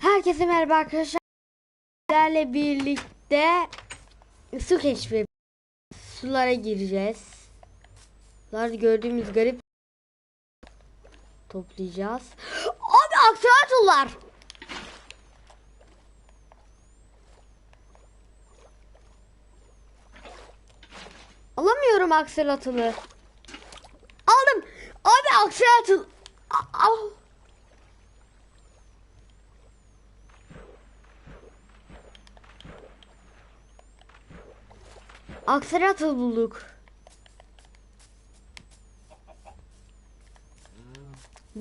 Herkese merhaba arkadaşlar. Sizlerle birlikte su keşfi sulara gireceğiz. Sularda gördüğümüz garip toplayacağız. Abi aksesuarlar. Alamıyorum akselatını. Aldım. Abi akselatı. Al. Akselatı bulduk.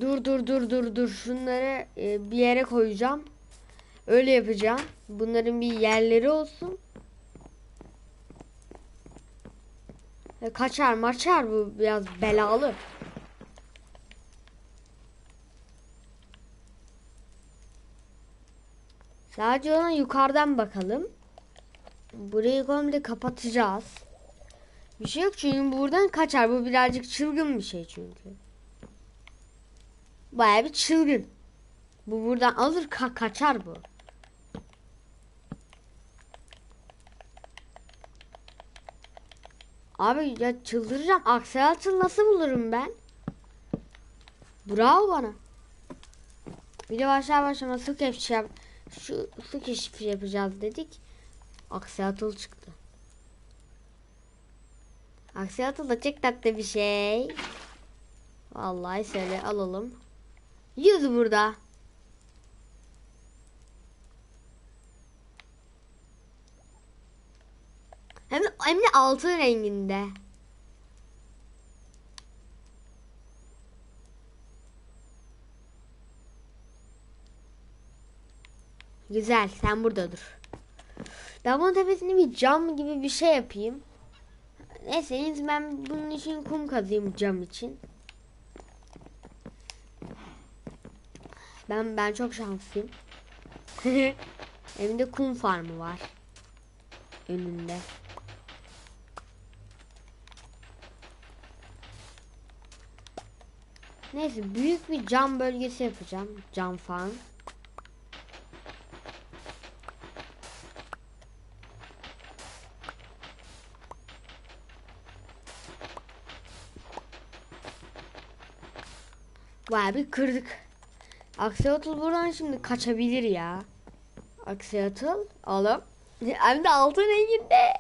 Dur dur dur dur dur. Şunları e, bir yere koyacağım. Öyle yapacağım. Bunların bir yerleri olsun. E, kaçar maçar bu biraz belalı. Sadece ona yukarıdan bakalım. Burayı komple kapatacağız. Bir şey yok çünkü buradan kaçar. Bu birazcık çılgın bir şey çünkü. Baya bir çılgın. Bu buradan alır ka- kaçar bu. Abi ya çıldıracağım. Akselatı nasıl bulurum ben? Bravo bana. Bir de başlar başlama su keşfi yap şu su keşfi yapacağız dedik. Akselatıl çıktı. Akselatıl da çok tatlı bir şey. Vallahi söyle alalım. Yüz burada. Hem hem de altın renginde. Güzel sen burada dur. Ben bunun tepesine bir cam gibi bir şey yapayım. Neyse en iyisi ben bunun için kum kazayım cam için. Ben ben çok şanslıyım. Evimde kum farmı var. Önünde. Neyse büyük bir cam bölgesi yapacağım. Cam farm. Bayağı bir kırdık. Akseotl buradan şimdi kaçabilir ya. Akseotl alıp hem de altın renginde.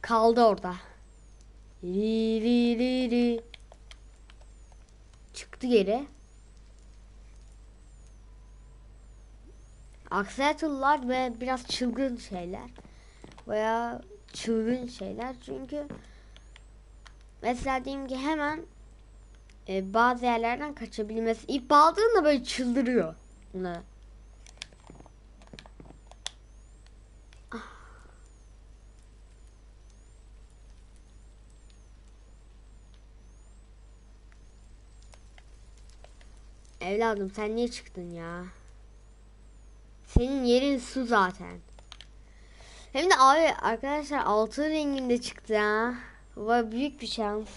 Kaldı orada. Ri ri ri ri. Çıktı geri. Akselatlılar ve biraz çılgın şeyler. Veya çılgın şeyler. Çünkü mesela diyeyim ki hemen e, bazı yerlerden kaçabilmesi. İp aldığında böyle çıldırıyor. Buna. Evladım sen niye çıktın ya? Senin yerin su zaten. Hem de abi arkadaşlar altın renginde çıktı ha. Vay büyük bir şans.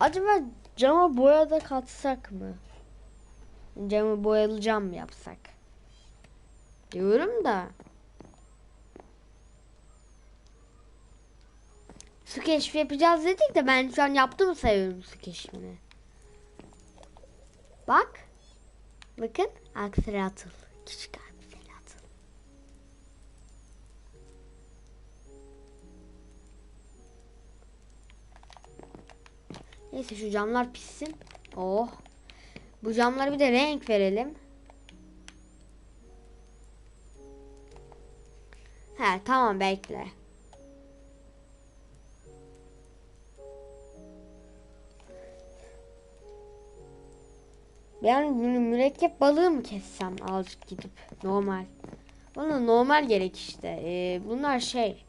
Acaba cama boya da katsak mı? Camı boyalı cam mı yapsak? Diyorum da. Su keşfi yapacağız dedik de ben şu an yaptım sayıyorum su keşfini. Bak. Bakın akselatıl. Küçük Neyse şu camlar pişsin. Oh. Bu camlara bir de renk verelim. He tamam bekle. Ben mürekkep balığı mı kessem azıcık gidip normal. Bana normal gerek işte. Ee, bunlar şey.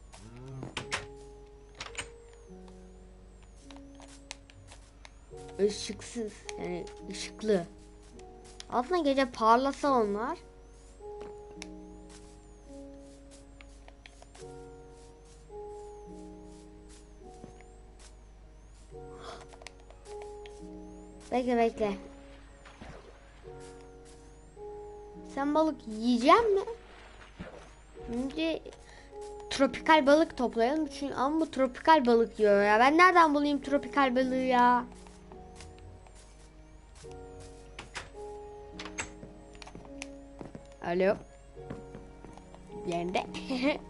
ışıksız yani ışıklı. Aslında gece parlasa onlar. Bekle bekle. Sen balık yiyeceğim mi? Önce tropikal balık toplayalım çünkü ama bu tropikal balık yiyor ya. Ben nereden bulayım tropikal balığı ya? Alo. Yerinde.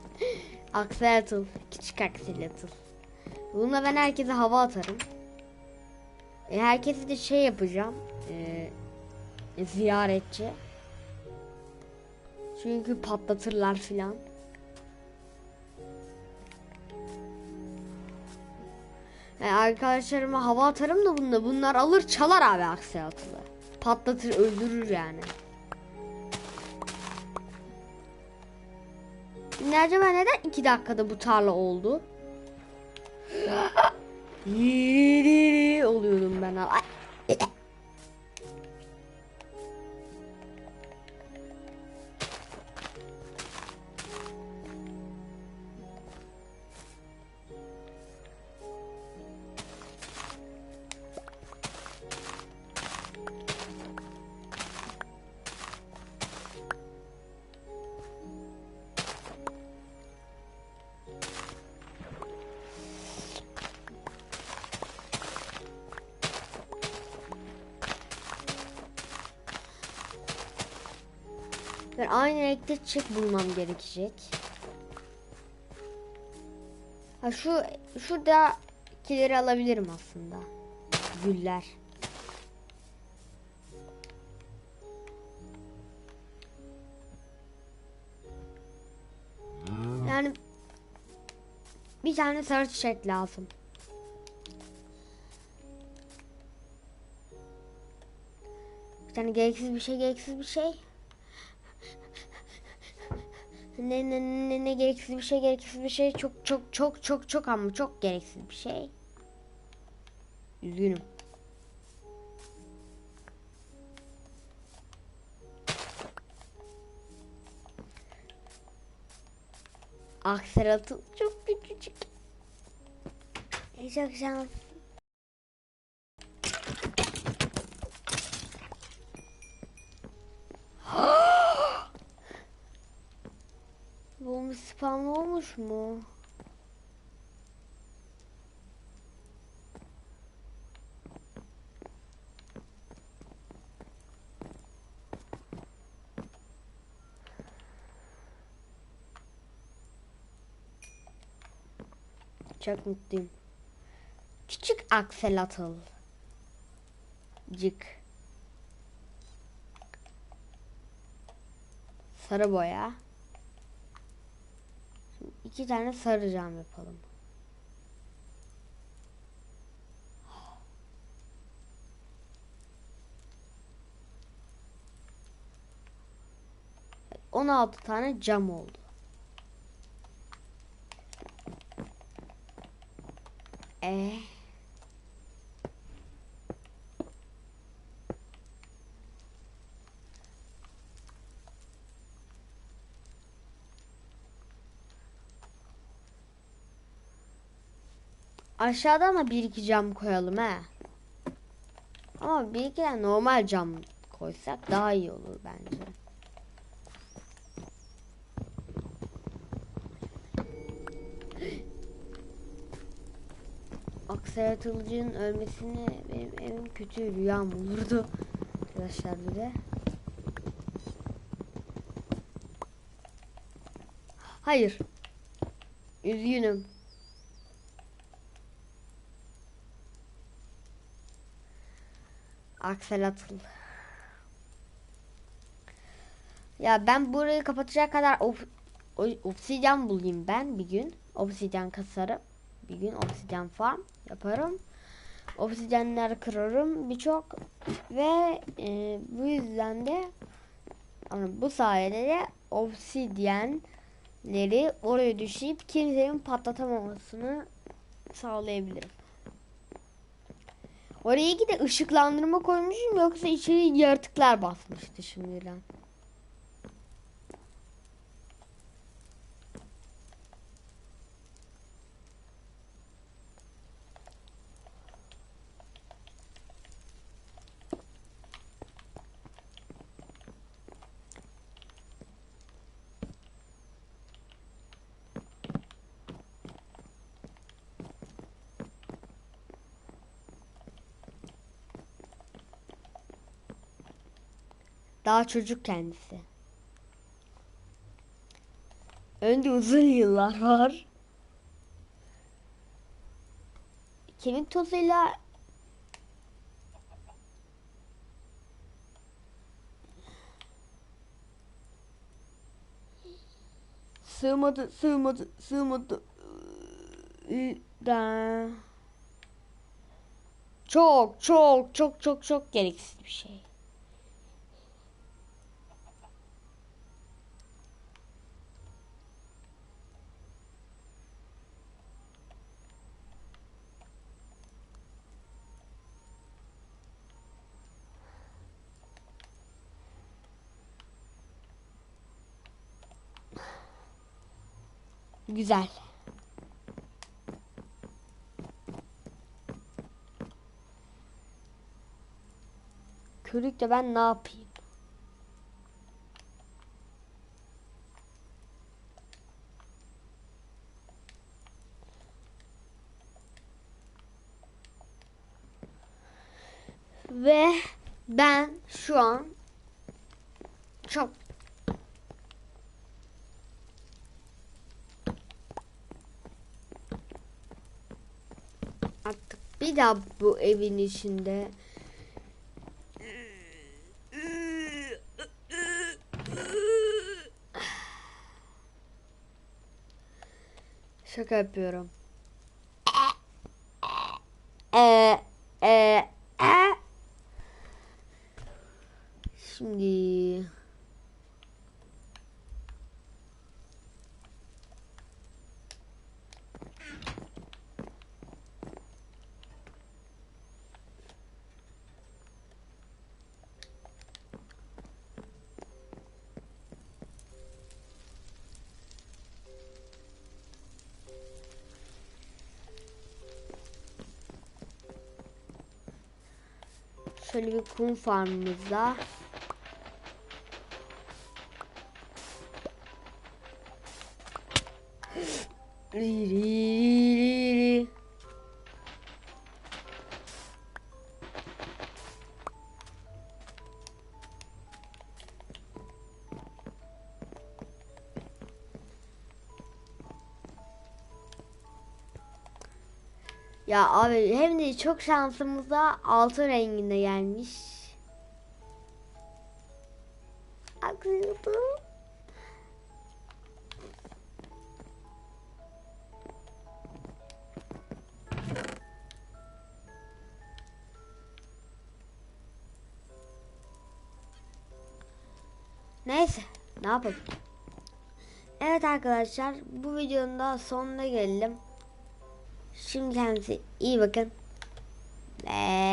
Akselatıl. Küçük akselatıl. Bununla ben herkese hava atarım. E, herkese de şey yapacağım. E, ziyaretçi. Çünkü patlatırlar filan. E, arkadaşlarıma hava atarım da bunda. Bunlar alır çalar abi aksiyatılı. Patlatır öldürür yani. Şimdi acaba neden iki dakikada bu tarla oldu? Yiri oluyordum ben. Ay. Ben aynı renkte çiçek bulmam gerekecek. Ha şu şuradakileri alabilirim aslında. Güller. Yani bir tane sarı çiçek lazım. Bir tane gereksiz bir şey, gereksiz bir şey. Ne ne ne ne gereksiz bir şey, gereksiz bir şey. Çok çok çok çok çok ama çok gereksiz bir şey. Üzgünüm. Akselatı çok küçücük. Çok şans. Bu spam olmuş mu? Çok mutluyum. Küçük akselatıl. Cık. Sarı boya. İki tane sarı cam yapalım. On altı tane cam oldu. Ee. Aşağıda ama bir iki cam koyalım he. Ama bir iki de normal cam koysak daha iyi olur bence. Aksaratılıcının ölmesini benim en kötü rüyam olurdu. Arkadaşlar bir de. Hayır. Üzgünüm. Akselatıl. Ya ben burayı kapatacak kadar of, o- obsidyen bulayım ben bir gün. Obsidyen kasarım. Bir gün obsidyen farm yaparım. Obsidyenler kırarım birçok ve e, bu yüzden de bu sayede de obsidyenleri oraya düşüp kimsenin patlatamamasını sağlayabilirim. Oraya gidip ışıklandırma koymuşum yoksa içeri yaratıklar basmıştı şimdiden. Daha çocuk kendisi. Önce uzun yıllar var. Kemik tozuyla sığmadı, sığmadı, sığmadı. Da. Çok, çok, çok, çok, çok gereksiz bir şey. Güzel. Körükle ben ne yapayım? Ve ben şu an çok daha bu evin içinde Şaka yapıyorum. Şöyle bir kum farmımızda Ya abi hem de çok şansımıza altın renginde gelmiş. Akıllı. Neyse ne yapalım. Evet arkadaşlar bu videonun da sonuna geldim. Şimdi kendinize iyi bakın. Ve bay bay.